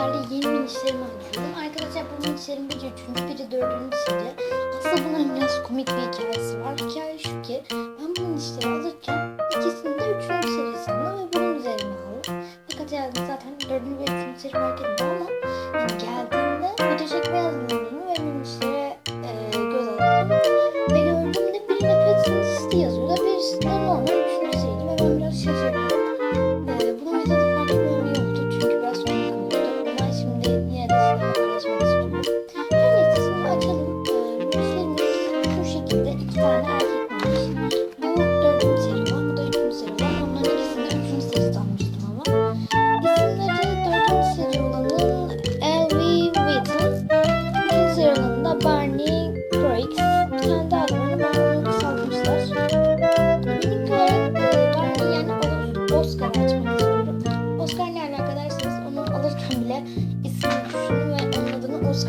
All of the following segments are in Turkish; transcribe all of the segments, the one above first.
sizlerle yeni minişlerimi açıyorum. Arkadaşlar bu minişlerin biri üçüncü, biri dördüncü seri. Aslında bunların biraz komik bir hikayesi var. Hikaye şu ki ben bu minişleri alırken ikisini de üçüncü seri sandım ve bunun üzerine aldım. Fakat yani zaten dördüncü ve üçüncü seri fark etmiyor ama yani geldiğinde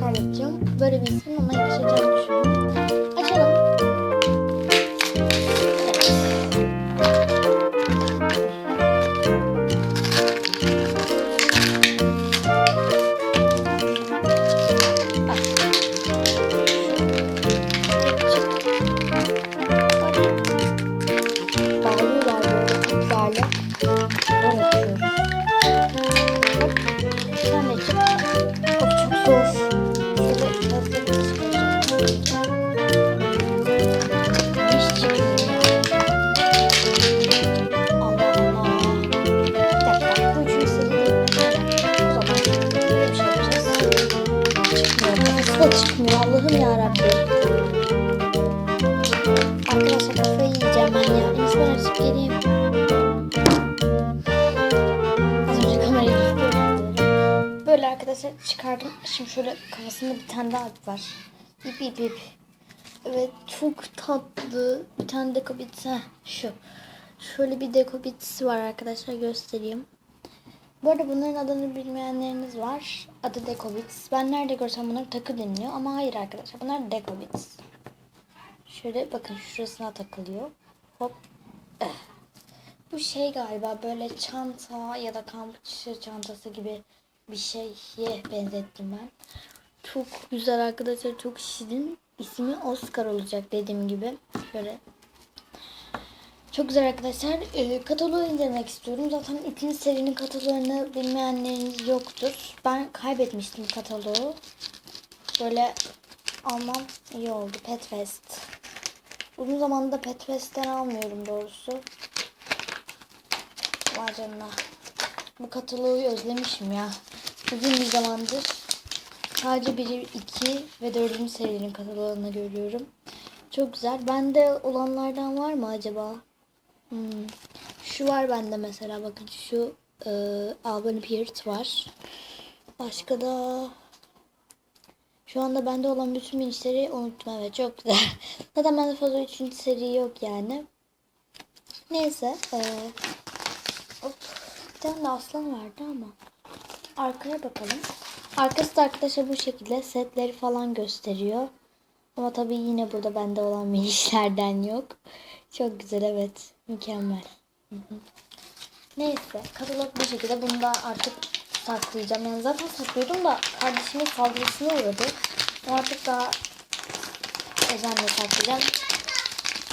adını Oscar yapacağım. Böyle bir ismin ona yakışacağını düşünüyorum. Yarabbim. Arkadaşlar kafayı yiyeceğim ben ya. En iyisi açıp geleyim. Az kamerayı gösterdim. Böyle arkadaşlar çıkardım. Şimdi şöyle kafasında bir tane daha var. İp ip ip. Evet çok tatlı. Bir tane deko bitisi. Heh, şu. Şöyle bir deko bitisi var arkadaşlar göstereyim. Bu arada bunların adını bilmeyenleriniz var. Adı Deco Bits. Ben nerede görsem bunlar takı deniliyor ama hayır arkadaşlar bunlar Deco Bits. Şöyle bakın şurasına takılıyor. Hop. Eh. Bu şey galiba böyle çanta ya da kampçı çantası gibi bir şeye benzettim ben. Çok güzel arkadaşlar. Çok şirin. İsmi Oscar olacak dediğim gibi. Şöyle. Çok güzel arkadaşlar. Ee, kataloğu incelemek istiyorum. Zaten ikinci serinin kataloğunu bilmeyenleriniz yoktur. Ben kaybetmiştim kataloğu. Böyle almam iyi oldu. Pet Fest. Uzun zamandır Pet Fest'ten almıyorum doğrusu. Vay canına. Bu kataloğu özlemişim ya. Uzun bir zamandır sadece 1, 2 ve 4. serinin kataloğunu görüyorum. Çok güzel. Bende olanlardan var mı acaba? Hmm. Şu var bende mesela bakın şu e, Albany Peart var. Başka da şu anda bende olan bütün minişleri unuttum evet çok güzel. Zaten bende fazla üçüncü seri yok yani. Neyse. E, hop. Bir tane de aslan vardı ama. Arkaya bakalım. Arkası da arkadaşlar bu şekilde setleri falan gösteriyor. Ama tabii yine burada bende olan minişlerden yok. Çok güzel evet. Mükemmel. Neyse katalog bu şekilde. Bunu da artık saklayacağım. Yani zaten saklıyordum da kardeşimin saldırısına uğradı. Artık daha özenle saklayacağım.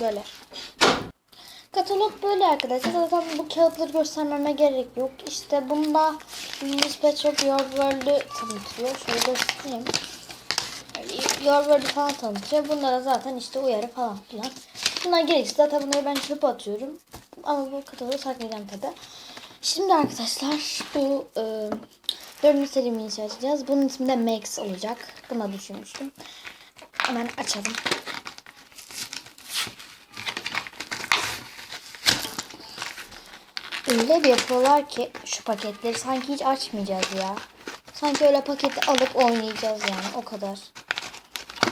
Böyle. Katalog böyle arkadaşlar. Zaten bu kağıtları göstermeme gerek yok. İşte bunda English Pet Shop Your World'ü tanıtıyor. Şöyle göstereyim. Your World'ü falan tanıtıyor. Bunlara zaten işte uyarı falan filan. Bunlar gereksiz. Zaten bunları ben çöpe atıyorum. Ama bu katalogu saklayacağım tabi. Şimdi arkadaşlar bu e, dördüncü serimi açacağız. Bunun ismi de Max olacak. Buna düşünmüştüm. Hemen açalım. Öyle bir yapıyorlar ki şu paketleri sanki hiç açmayacağız ya. Sanki öyle paketi alıp oynayacağız yani o kadar.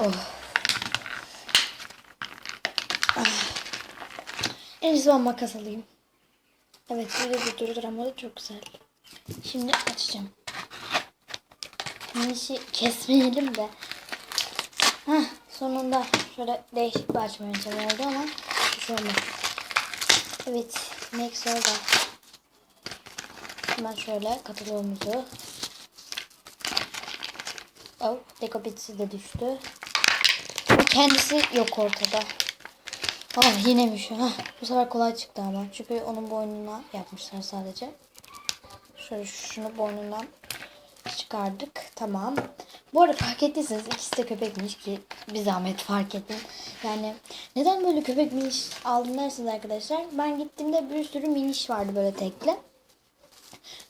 Oh. En ben makas alayım. Evet video durduramadı çok güzel. Şimdi açacağım. Minişi kesmeyelim de. Heh, sonunda şöyle değişik bir açma yöntemi oldu ama bir olmaz. Evet Max orada. Hemen şöyle kataloğumuzu Oh, dekopetisi de düştü. Kendisi yok ortada. Ah yine mi şu? Hah, bu sefer kolay çıktı ama. Çünkü onun boynuna yapmışlar sadece. Şöyle şunu boynundan çıkardık. Tamam. Bu arada fark ettiyseniz ikisi de köpekmiş ki bir zahmet fark edin. Yani neden böyle köpek miniş aldım dersiniz arkadaşlar. Ben gittiğimde bir sürü miniş vardı böyle tekli.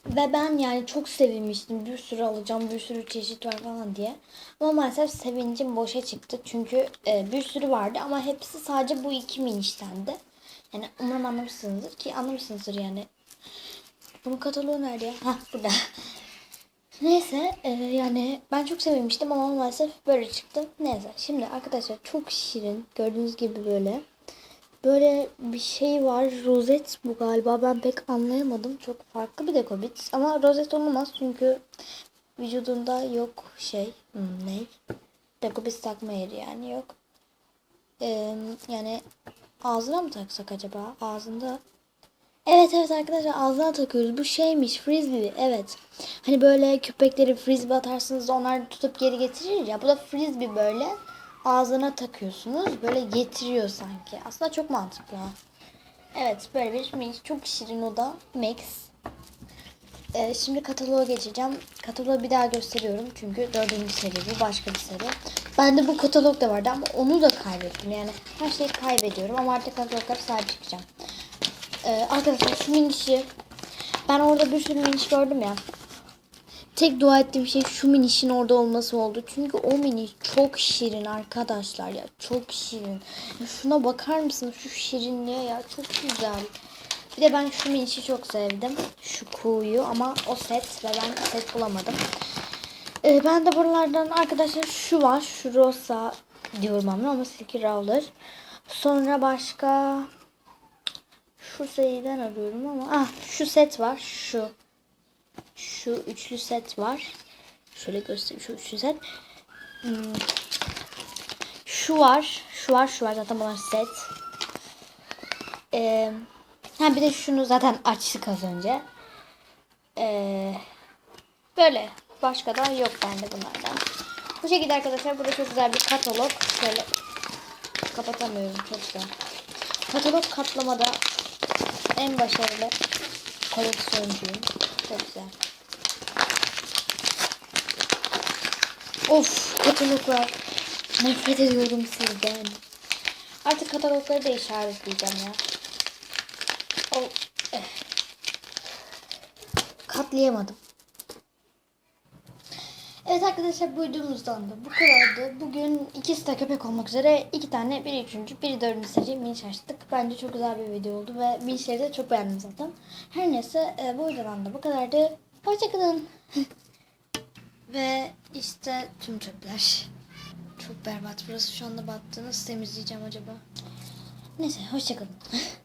Ve ben yani çok sevinmiştim. Bir sürü alacağım, bir sürü çeşit var falan diye. Ama maalesef sevincim boşa çıktı. Çünkü e, bir sürü vardı ama hepsi sadece bu iki miniştendi. Yani umarım anlamışsınızdır ki anlamışsınızdır yani. Bunun kataloğu nerede ya? Hah burada. Neyse e, yani ben çok sevinmiştim ama maalesef böyle çıktı. Neyse şimdi arkadaşlar çok şirin. Gördüğünüz gibi böyle. Böyle bir şey var. Rozet bu galiba. Ben pek anlayamadım. Çok farklı bir dekobit. Ama rozet olmaz çünkü vücudunda yok şey. Hmm, ne? Dekobit takma yeri yani yok. Ee, yani ağzına mı taksak acaba? Ağzında. Evet evet arkadaşlar ağzına takıyoruz. Bu şeymiş frisbee. Evet. Hani böyle köpekleri frisbee atarsınız onlar tutup geri getirir ya. Bu da frisbee böyle ağzına takıyorsunuz. Böyle getiriyor sanki. Aslında çok mantıklı. Evet böyle bir mini çok şirin o da. Max. Ee, şimdi kataloğa geçeceğim. Kataloğu bir daha gösteriyorum. Çünkü dördüncü seri bu. Başka bir seri. Bende bu katalog da vardı ama onu da kaybettim. Yani her şeyi kaybediyorum ama artık kataloglara sahip çıkacağım. Ee, arkadaşlar şu minişi ben orada bir sürü miniş gördüm ya. Tek dua ettiğim şey şu minişin orada olması oldu. Çünkü o miniş çok şirin arkadaşlar ya. Çok şirin. Şuna bakar mısınız şu şirinliğe ya. Çok güzel. Bir de ben şu minişi çok sevdim. Şu kuğuyu ama o set ve ben set bulamadım. Ee, ben de buralardan arkadaşlar şu var. Şu Rosa diyorum ama ama Silky Rowler. Sonra başka şu seriden arıyorum ama ah şu set var. Şu şu üçlü set var. Şöyle göstereyim şu üçlü set. Hmm. Şu var. Şu var. Şu var. Zaten bunlar set. Ee, ha bir de şunu zaten açtık az önce. Ee, böyle. Başka da yok bende bunlardan. Bu şekilde arkadaşlar. Burada çok güzel bir katalog. Şöyle kapatamıyorum. Çok güzel. Katalog katlamada en başarılı koleksiyoncuyum. Çok güzel. Of kataloglar. Nefret ediyorum sizden. Artık katalogları da işaretleyeceğim ya. O, eh. Katlayamadım. Evet arkadaşlar bu videomuzdan da bu kadardı. Bugün ikisi de köpek olmak üzere iki tane biri üçüncü biri dördüncü seri miniş açtık. Bence çok güzel bir video oldu ve minişleri de çok beğendim zaten. Her neyse e, bu videodan da bu kadardı. Hoşçakalın. ve işte tüm çöpler. Çok berbat burası şu anda battı. Temizleyeceğim acaba? Neyse hoşçakalın.